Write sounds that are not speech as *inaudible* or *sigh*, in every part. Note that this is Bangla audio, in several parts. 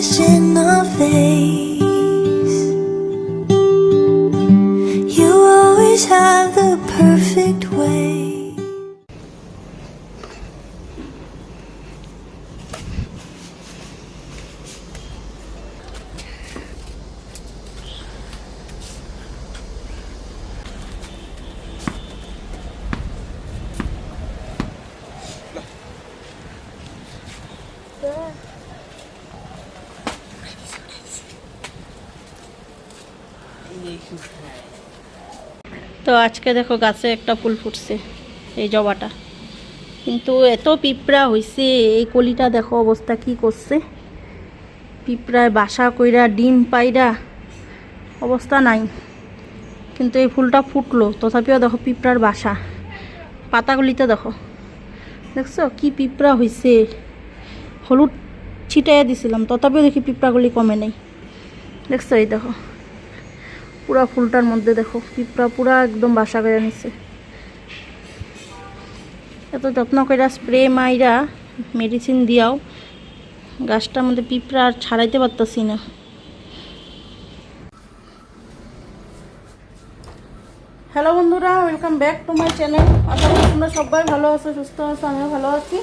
vision of faith. তো আজকে দেখো গাছে একটা ফুল ফুটছে, এই জবাটা। কিন্তু এত পিঁপড়া হইছে, এই কলিটা দেখো অবস্থা কি করছে। পিঁপড়ায় বাসা কইরা, ডিম পাইরা অবস্থা নাই। কিন্তু এই ফুলটা ফুটলো, তথাপিও দেখো পিঁপড়ার বাসা। পাতাগুলিতে দেখো। দেখছ কি পিঁপড়া হইছে? হলুদ ছিটাইয়া দিছিলাম, তথাপিও দেখি পিঁপড়াগুলি কমে নেই। দেখছ এই দেখো। পুরা ফুলটার মধ্যে দেখো পিঁপড়া পুরা একদম বাসা করে নিছে। এত যত্ন করে স্প্রে মাইরা মেডিসিন দিয়াও, গাছটার মধ্যে পিঁপড়া আর ছাড়াইতে পারতাছি না। হ্যালো বন্ধুরা, welcome back to my channel. আশা করি তোমরা সবাই ভালো আছো, সুস্থ আছো, আমিও ভালো আছি।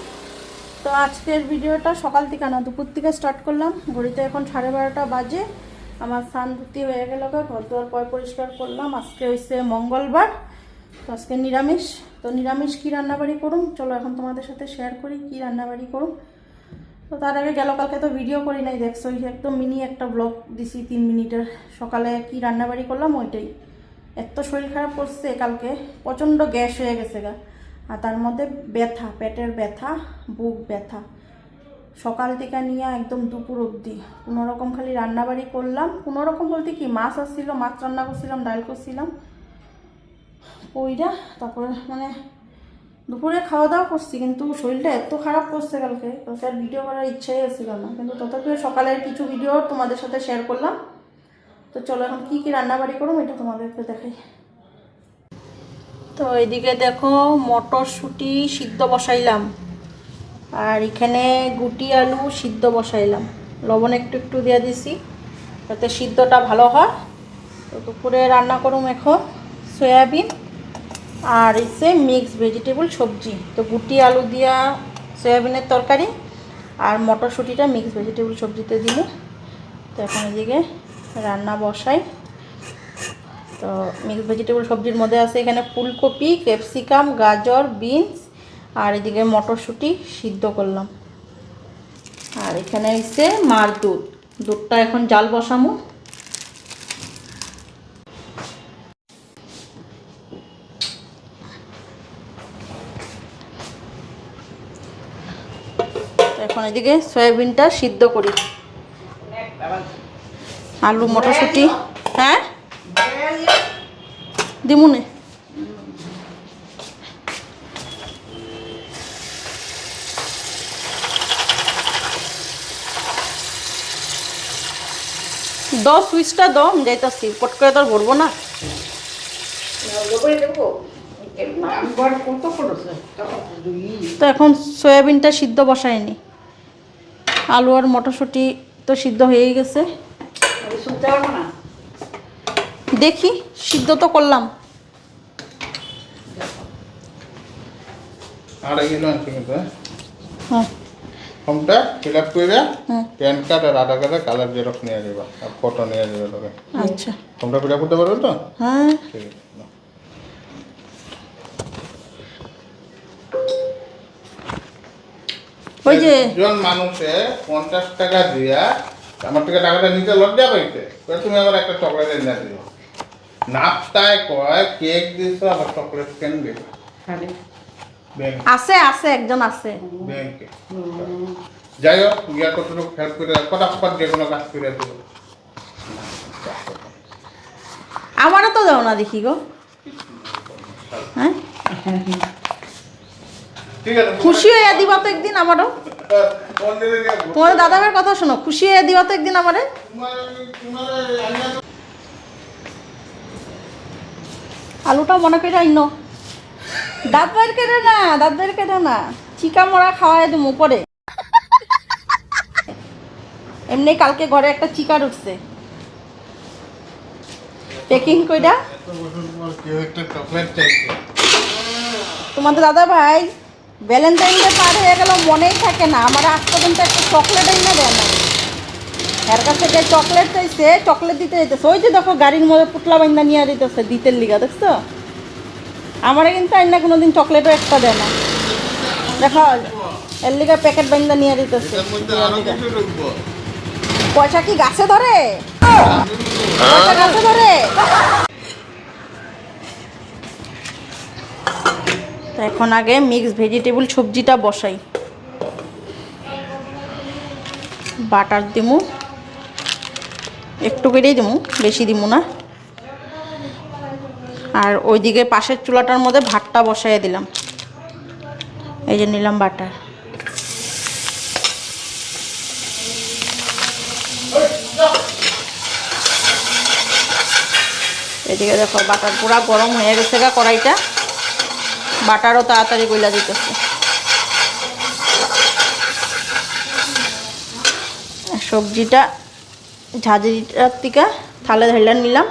তো আজকের ভিডিওটা সকাল থেকে না, দুপুর থেকে স্টার্ট করলাম। ঘড়িতে এখন সাড়ে বারোটা বাজে। আমার স্নান ধুতি হয়ে গেল ঘর দুয়ার পয় পরিষ্কার করলাম। আজকে হয়েছে মঙ্গলবার, তো আজকে নিরামিষ। তো নিরামিষ কী রান্নাবাড়ি করুম? চলো এখন তোমাদের সাথে শেয়ার করি কী রান্নাবাড়ি করুম। তো তার আগে গেল, কালকে তো ভিডিও করি নাই, দেখছ একদম মিনি একটা ব্লগ দিছি তিন মিনিটের। সকালে কি রান্নাবাড়ি করলাম? ওইটাই। এত শরীর খারাপ করছে কালকে, প্রচণ্ড গ্যাস হয়ে গেছে গা। আর তার মধ্যে ব্যথা, পেটের ব্যথা, বুক ব্যথা। সকাল থেকে নিয়ে একদম দুপুর অবধি। কোনো রকম খালি রান্নাবাড়ি করলাম। কোনো রকম বলতে কি, মাছ আসছিল, মাছ রান্না করছিলাম, ডাল করছিলাম। ওইটা তারপরে মানে দুপুরে খাওয়া দাওয়া করছি, কিন্তু শরীরটা এত খারাপ করছে কালকে কালকে আর ভিডিও করার ইচ্ছাই আসছিল না। কিন্তু তথাপিও সকালের কিছু ভিডিও তোমাদের সাথে শেয়ার করলাম। তো চলো এখন কী কী রান্নাবাড়ি করুম এটা তোমাদেরকে দেখাই। তো এদিকে দেখো, মটরশুঁটি সিদ্ধ বসাইলাম। আর এখানে গুটি, আলু সিদ্ধ বসাইলাম। লবণ একটু একটু দিয়ে দিছি, যাতে সিদ্ধটা ভালো হয়। তো দুপুরে রান্না করুম এখন সয়াবিন আর এসে মিক্স ভেজিটেবল সবজি। তো গুটি, আলু দিয়া সয়াবিনের তরকারি আর মটরশুঁটিটা মিক্স ভেজিটেবল সবজিতে দিলে। তো এখন এদিকে রান্না বসাই। তো মিক্স ভেজিটেবল সবজির মধ্যে আছে এখানে ফুলকপি, ক্যাপসিকাম, গাজর, বিনস আর এদিকে মটরশুঁটি সিদ্ধ করলাম। আর এখানে হচ্ছে মার দুধ। দুধটা এখন জাল বসামো। এখন এদিকে সয়াবিনটা সিদ্ধ করি। আলু, মটরশুঁটি হ্যাঁ? দিমুনে। দ সুইচটা দ আমি যাইতাছি। পট করে তো ভরবো না। তো এখন সয়াবিনটা সিদ্ধ বসায়নি। আলু আর মটরশুঁটি তো সিদ্ধ হয়েই গেছে। দেখি সিদ্ধ তো করলাম। কিন্তু হ্যাঁ? ফর্মটা ফিল আপ করে প্যান কার্ড আর আধার কার্ডের কালার জেরক্স নিয়ে যাবা আর ফটো নিয়ে যাবে তোকে আচ্ছা। ফর্মটা ফিল আপ করতে পারবে তো? হ্যাঁ। ঠিক আছে ওই যে একজন মানুষে পঞ্চাশ টাকা দিয়া আমার থেকে টাকাটা নিতে লজ্জা পাইতে তুমি আমার একটা চকলেট এনে দিও। নাস্তায় কয় কেক দিছো আবার চকলেট কেন দিবা? আছে আছে একজন আছে। ব্যাংকে যাই হোক গিয়া কতটুকু হেল্প করে যে কোনো কাজ করে দেবো। আমারও তো দাও না দেখি গো। হ্যাঁ? খুশি হয়ে দিবা তো একদিন আমারও। তোমার দাদাভাইয়ের কথা শোনো খুশি হয়ে দিবা তো একদিন আমারে। আলুটা মনে করে আইন। দাঁত বাইর কেটে না, দাঁত বাইর কেটে না। চিকা মরা খাওয়াই তুমি পরে। এমনি কালকে ঘরে একটা চিকার উঠছে পেকিং কইরা। তোমাদের দাদা ভাই ভ্যালেন্টাইন ডে পার হয়ে গেল, মনেই থাকে না। আমার আজ পর্যন্ত একটা চকলেট না দেয় না এর কাছ থেকে চকলেট চাইছে চকলেট দিতে যেতেছে ওই যে দেখো, গাড়ির মধ্যে পুতলা বাইন্দা নিয়ে দিতেছে, দিতের লিগা, দেখছ? আমারে কিন্তু আইনা কোনোদিন চকলেটও একটা দেয় না। দেখো এর লিগা প্যাকেট বাইন্দা নিয়ে দিতেছে। পয়সা কি গাছে ধরে? পয়সা গাছে ধরে? তো এখন আগে মিক্স ভেজিটেবল সবজিটা বসাই। বাটার দিমু। একটু করেই দিমু বেশি দিমু না। আর ওইদিকে পাশের চুলাটার মধ্যে ভাতটা বসাই দিলাম। এই যে নিলাম বাটার। এদিকে দেখো বাটার পুরা গরম হয়ে গেছে গা কড়াইটা। বাটারও তাড়াতাড়ি গইলা দিতেছে। সবজিটা, ঝাঁঝরিটার থেকে থালে ধরলে নিলাম।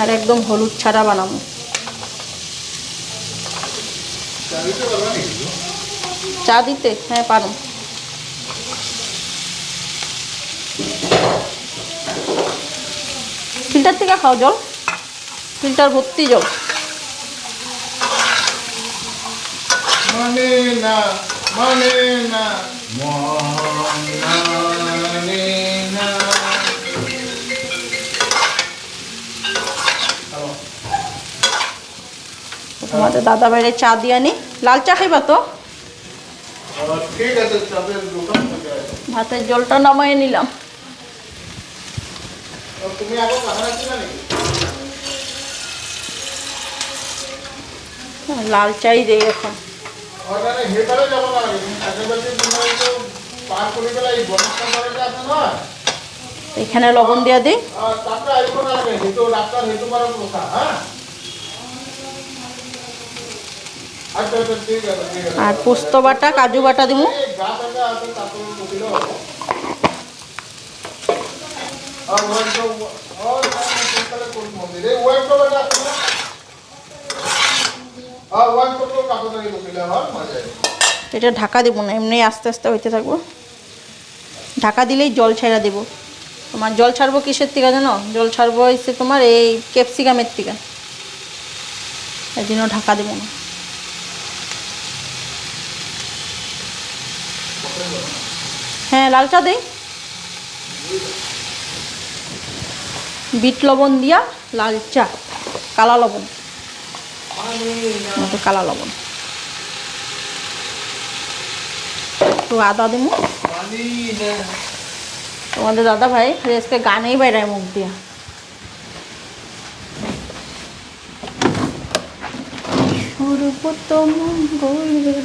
আর একদম হলুদ ছাড়া বানাবো? চা দিতে? হ্যাঁ পারো। ফিল্টার থেকে খাও জল। ফিল্টার ভর্তি জল। মানে না মানে না। তোমাদের দাদা বাইরে চা দিয়ে আনি। লাল চা খাইবা তো? ভাতের জলটা নামাই নিলাম। লাল চাই দেই এখন। ওখানে লবণ যাব না। আর পোস্ত বাটা, কাজু বাটা দিব এটা ঢাকা দেবো না, এমনি আস্তে আস্তে হইতে থাকব। ঢাকা দিলেই জল ছেড়া দেবো। তোমার জল ছাড়বো কিসের থেকে জানো? জল ছাড়বো হচ্ছে তোমার এই ক্যাপসিকামের থেকে। এই জন্য ঢাকা দেবো না। হ্যাঁ লাল চা দেই বিট লবণ দিয়া লাল চা কালা লবণ। কালা লবণ। একটু আদা না তোমাদের দাদা ভাই, আজকে গানেই বেড়ায় মুখ দিয়া। সর্বতম মঙ্গলের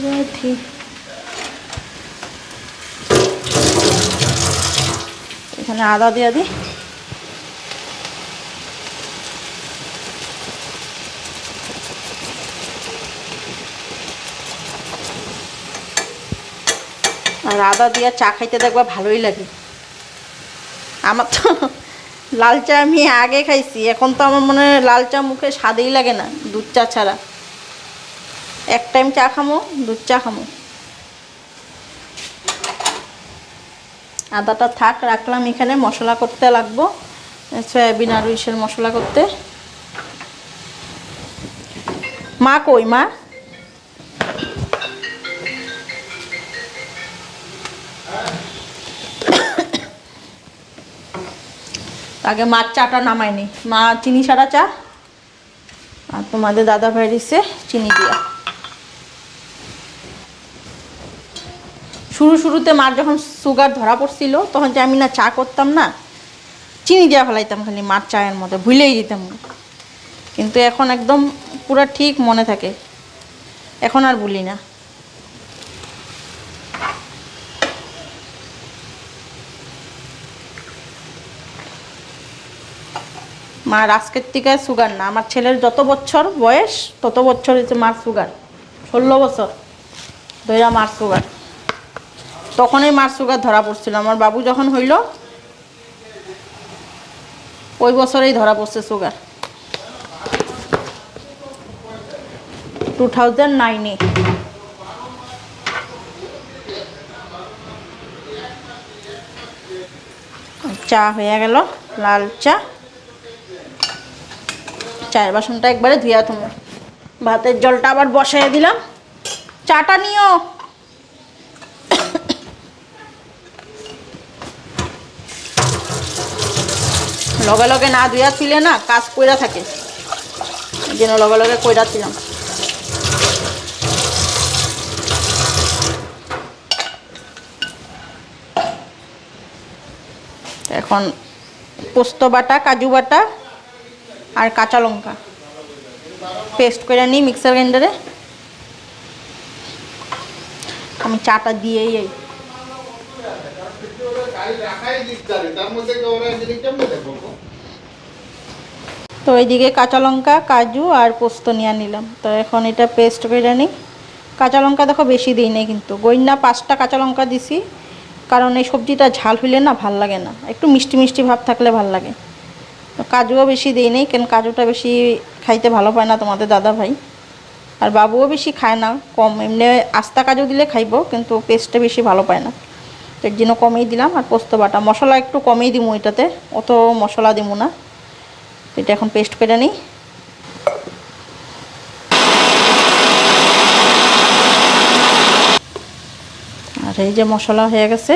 আদা দিয়া দিই আর আদা দিয়া চা খাইতে দেখবা ভালোই লাগে। আমার তো লাল চা আমি আগে খাইছি, এখন তো আমার মনে হয় লাল চা মুখে স্বাদেই লাগে না, দুধ চা ছাড়া। এক টাইম চা খামো, দুধ চা খামো। আদাটা থাক, রাখলাম এখানে, মশলা করতে লাগবো। সয়াবিন আর ইসের মশলা করতে। মা কই, মা? আগে মার চাটা নামায়নি মা চিনি ছাড়া চা। আর তোমাদের দাদা ভাই দিচ্ছে চিনি দিয়া। শুরু শুরুতে মার যখন সুগার ধরা পড়ছিল, তখন যে আমি না চা করতাম না, চিনি দিয়া ফেলাইতাম খালি মার চায়ের মধ্যে, ভুলেই দিতাম না কিন্তু এখন একদম পুরো ঠিক মনে থাকে। এখন আর ভুলি না। মার আজকের থেকে সুগার না। আমার ছেলের যত বছর বয়স, তত বছর হচ্ছে মার সুগার ষোলো বছর ধরা মার সুগার তখনই মার সুগার ধরা পড়ছিল। আমার বাবু যখন হইল, ওই বছরেই ধরা পড়ছে সুগার। টু থাউজেন্ড নাইনে চা হয়ে গেল, লাল চা। চায়ের বাসনটা একবারে ধুয়া তুমি ভাতের জলটা আবার বসাই দিলাম। চাটা নিও। লগে লগে না ধুয়া ছিলে না কাজ কইরা থাকে। জন্য লগে লগে কইরা ছিলাম এখন পোস্ত বাটা, কাজু বাটা আর কাঁচা লঙ্কা। পেস্ট করে নিই মিক্সার গ্রাইন্ডারে। আমি চাটা দিয়েই দিচ্ছে তার মধ্যে কি ওরা এদিকে কেমনে দেখব গো? তো এইদিকে কাঁচা লঙ্কা, কাজু আর পোস্ত নিয়ে নিলাম। তো এখন এটা পেস্ট করে নিই। কাঁচা লঙ্কা দেখো বেশি দিই নাই কিন্তু। গইনা পাঁচটা কাঁচা লঙ্কা দিছি। কারণ এই সবজিটা ঝাল হইলে না ভালো লাগে না। একটু মিষ্টি মিষ্টি ভাব থাকলে ভালো লাগে। কাজুও বেশি দিই নেই, কেন কাজুটা বেশি খাইতে ভালো পায় না তোমাদের দাদা ভাই। আর বাবুও বেশি খায় না, কম। এমনি আস্তা কাজু দিলে খাইবো, কিন্তু পেস্টটা বেশি ভালো পায় না। তো এর জন্য কমেই দিলাম। আর পোস্ত বাটা, মশলা একটু কমেই দিমু এটাতে। অত মশলা দিমু না। এটা এখন পেস্ট করে নিই। আর এই যে মশলা হয়ে গেছে।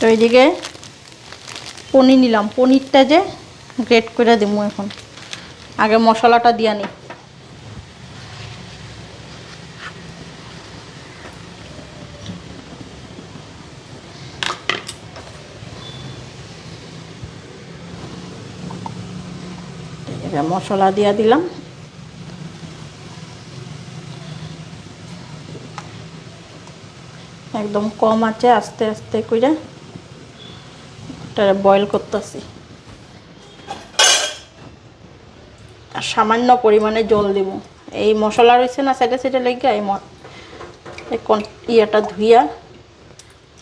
তো এইদিকে পনির নিলাম। পনিরটা যে গ্রেট করে দেবো এখন। আগে মশলাটা দিয়া এবার মশলা দিয়া দিলাম। একদম কম আছে, আস্তে আস্তে করে। বয়েল করতেছি। আর সামান্য পরিমাণে জল দেব। এই মশলা রয়েছে না, সাইডে সাইডে লেগে এই ইয়েটা ধুইয়া,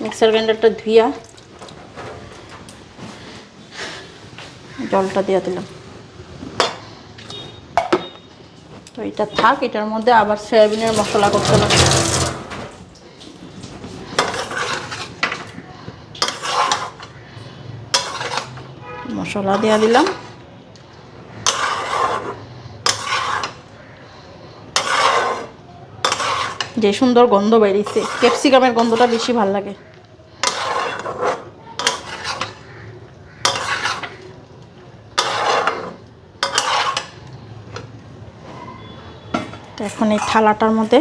মিক্সার গ্রাইন্ডারটা ধুইয়া জলটা দিয়ে দিলাম। তো এটা থাক, এটার মধ্যে আবার সয়াবিনের মশলা করতে লাগবে মশলা দিয়ে দিলাম। যে সুন্দর গন্ধ বেরিয়েছে। ক্যাপসিকামের গন্ধটা বেশি ভালো লাগে। এখন এই থালাটার মধ্যে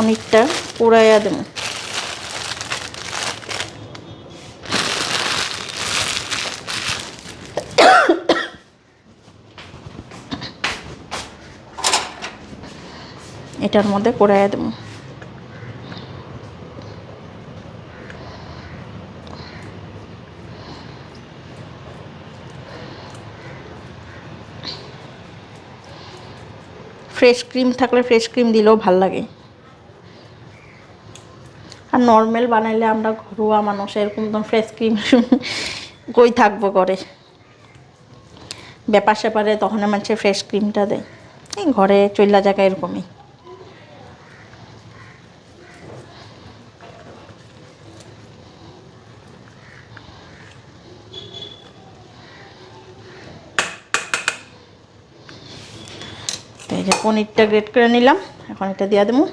অনেকটা পুরাইয়া দেবো। এটার মধ্যে পুরাইয়া দেবো। ফ্রেশ ক্রিম থাকলে ফ্রেশ ক্রিম দিলেও ভালো লাগে। আর নর্মাল বানাইলে আমরা ঘরোয়া মানুষ, এরকম তো ফ্রেশ ক্রিম *laughs* কই থাকব করে ব্যাপার স্যাপারে তখন মানুষের ফ্রেশ ক্রিমটা দেয়। এই ঘরে চল্লা জায়গা এরকমই। এই যে পনিরটা গ্রেট করে নিলাম এখন এটা দিয়ে দেবো।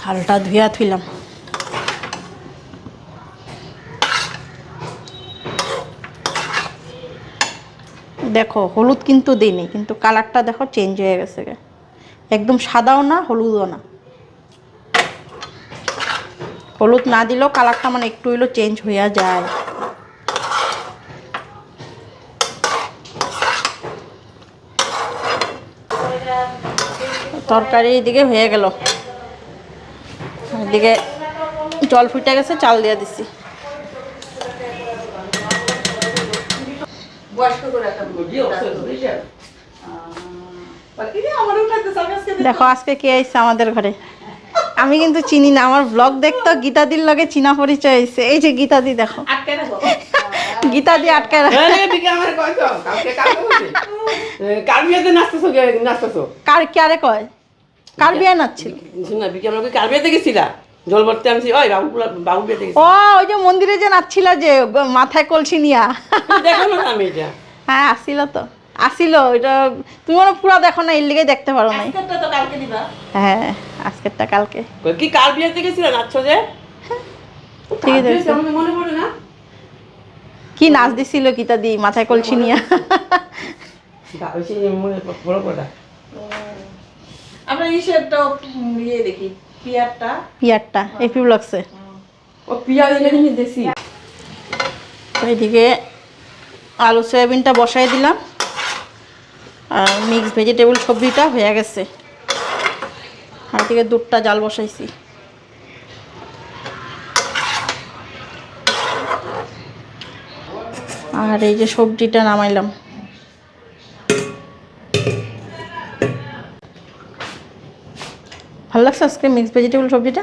থালটা ধুয়া থুইলাম। দেখো, হলুদ কিন্তু দিইনি, কিন্তু কালারটা দেখো চেঞ্জ হয়ে গেছে। একদম সাদাও না, হলুদও না। হলুদ না দিলেও কালারটা মানে একটু হইলেও চেঞ্জ হইয়া যায়। তরকারি এদিকে হয়ে গেল। এদিকে জল ফুটে গেছে, চাল দিয়ে দিছি। দেখো আজকে কে আইছে আমাদের ঘরে? আমি কিন্তু চিনি না আমার ব্লগ দেখতো গীতাদির লগে চীনা পরিচয় হয়েছে এই যে গীতাদি দেখো। গীতাদি আটকে রাখ। কার কে কারে কয়? কার বিয়ে নাচ্ছিল? শুন না বিকে আমাকে কার বিয়েতে গেছিলা? জল ভরতে আমি ওই বাবু বাবু বিয়েতে ও ওই যে মন্দিরে যে নাচছিল যে মাথায় কলসি নিয়া। দেখো না আমি এটা? হ্যাঁ আসছিল তো। আসিল এটা তুমি মনে পুরো দেখো না এর লিগে দেখতে পারো নাই। তো কালকে দিবা। হ্যাঁ আজকেরটা কালকে। কই, কি কার বিয়েতে গেছিলা নাচছো যে? ঠিক আছে মনে পড়ে না? কি নাচ দিছিল গীতা দি মাথায় কলসি নিয়া। মনে আমরা ইসেরটা ইয়ে দেখি। পিয়ারটা? ইয়ারটা এপি ব্লগসে ও পিয়া দিলে নিয়ে দেশি তো এদিকে আলু সয়াবিনটা বসাই দিলাম। আর মিক্স ভেজিটেবল সবজিটা হয়ে গেছে। আর এদিকে দুধটা জাল বসাইছি। আর এই যে সবজিটা নামাইলাম। ভালো লাগছে আজকে মিক্স ভেজিটেবল সবজিটা?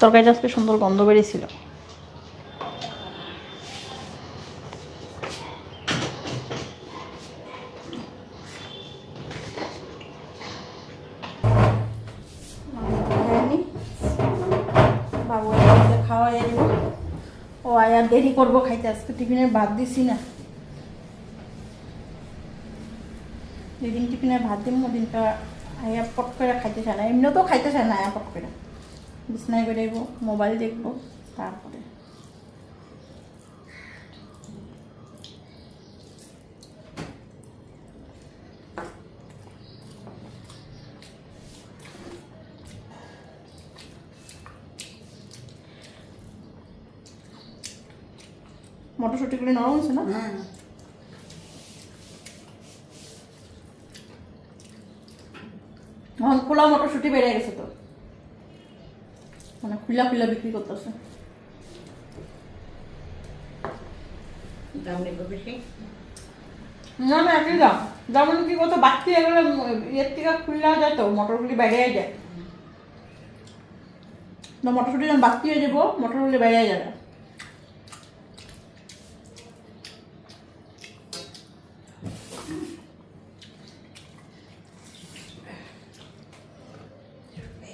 তরকারিটা আজকে সুন্দর গন্ধ দিব। ও দেরি করব খাইতে, আজকে টিফিনের ভাত দিছি না। যেদিন টিফিনের ভাত দিম ওদিনটা আয়া পট করে খাইতে চায় না এমনিও তো খাইতে চায় না আয়া পট করে। বিছনায় বেরাইব মোবাইল দেখব, তারপরে। মটরশুটিগুলি নরম হচ্ছে না? এখন খোলা মটরশুটি বেড়ে গেছে তো। মানে খুলা খুলা বিক্রি করতেছে। দাম নেব বেশি? না না একই দাম। যেমন কি কত বাড়তি এগুলো ইয়ের থেকে খুললা যায় তো মটরগুলি বেড়ে যায়। মটরশুটি যখন বাড়তি হয়ে যাব মটরগুলি বেড়ে যাবে।